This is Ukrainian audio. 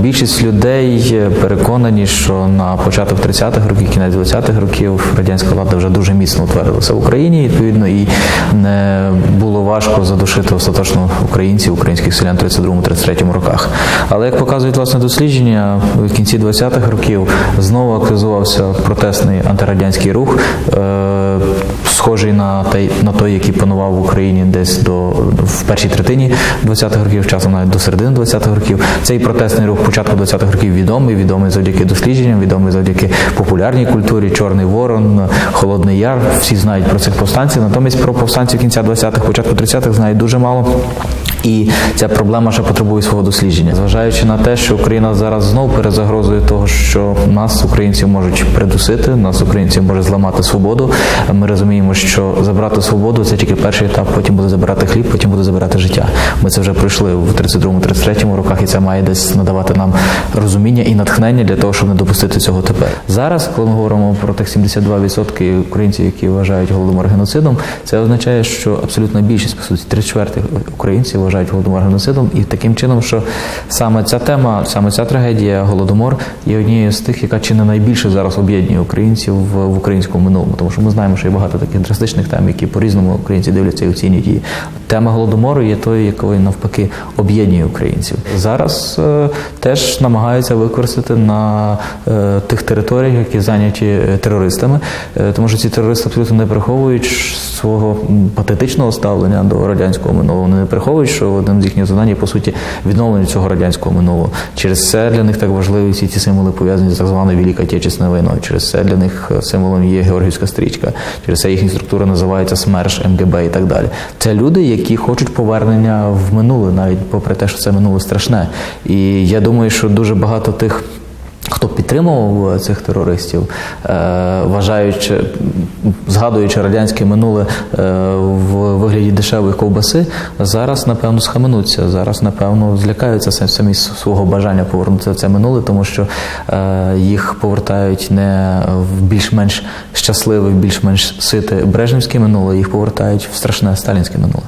Більшість людей переконані, що на початок 30-х років, кінець 20-х років радянська влада вже дуже міцно утвердилася в Україні. Відповідно, і не було важко задушити остаточно українців, українських селян в 32-33 роках. Але як показують власне дослідження, в кінці 20-х років знову активізувався протестний антирадянський рух, е, схожий на той, на той, який панував в Україні десь до в першій третині 20-х років, часом навіть до середини 20-х років. Цей протестний рух початку 20-х років відомий, відомий завдяки дослідженням, відомий завдяки популярній культурі, Чорний Ворон, Холодний Яр. Всі знають про цих повстанців. Натомість про повстанців кінця 20-х, початку 30-х знають дуже мало. І ця проблема ще потребує свого дослідження, зважаючи на те, що Україна зараз знов перед загрозою того, що нас, українців, можуть придусити, нас, українців, може зламати свободу. Ми розуміємо, що забрати свободу це тільки перший етап, потім буде забирати хліб, потім буде забирати життя. Ми це вже пройшли в 32-33 роках, і це має десь надавати нам розуміння і натхнення для того, щоб не допустити цього тепер. Зараз, коли ми говоримо про тих 72% українців, які вважають голодомор геноцидом, це означає, що абсолютна більшість, по суті, 3 чверти українців вважають голодомор геноцидом, і таким чином, що саме ця тема, саме ця трагедія, голодомор, є однією з тих, яка чи не найбільше зараз об'єднує українців в, в українському минулому, тому що ми знаємо, що є багато таких драстичних тем, які по-різному українці дивляться і оцінюють її. Тема голодомору є тою, якою навпаки об'єднує українців. Зараз е, теж намагаються використати на е, тих територіях, які зайняті е, терористами, е, тому що ці терористи абсолютно не приховують свого патетичного ставлення до радянського минулого. Вони не приховують, що одним з їхніх завдань є, по суті відновлення цього радянського минулого. Через це для них так важливі всі ці символи пов'язані з так званою Великою Отечественною війною. Через це для них е, символом є Георгіївська стрічка. Через це їхня структура називається СМЕРШ, МГБ і так далі. Це люди, які хочуть повернення в минуле, навіть попри те, що це минуле страшне. І я думаю, що дуже багато тих. Хто підтримував цих терористів, е, вважаючи, згадуючи радянське минуле е, в вигляді дешевої ковбаси, зараз напевно схаменуться. Зараз напевно злякаються самі свого бажання повернути це минуле, тому що е, їх повертають не в більш-менш щасливе, більш-менш сите брежневське минуле, їх повертають в страшне сталінське минуле.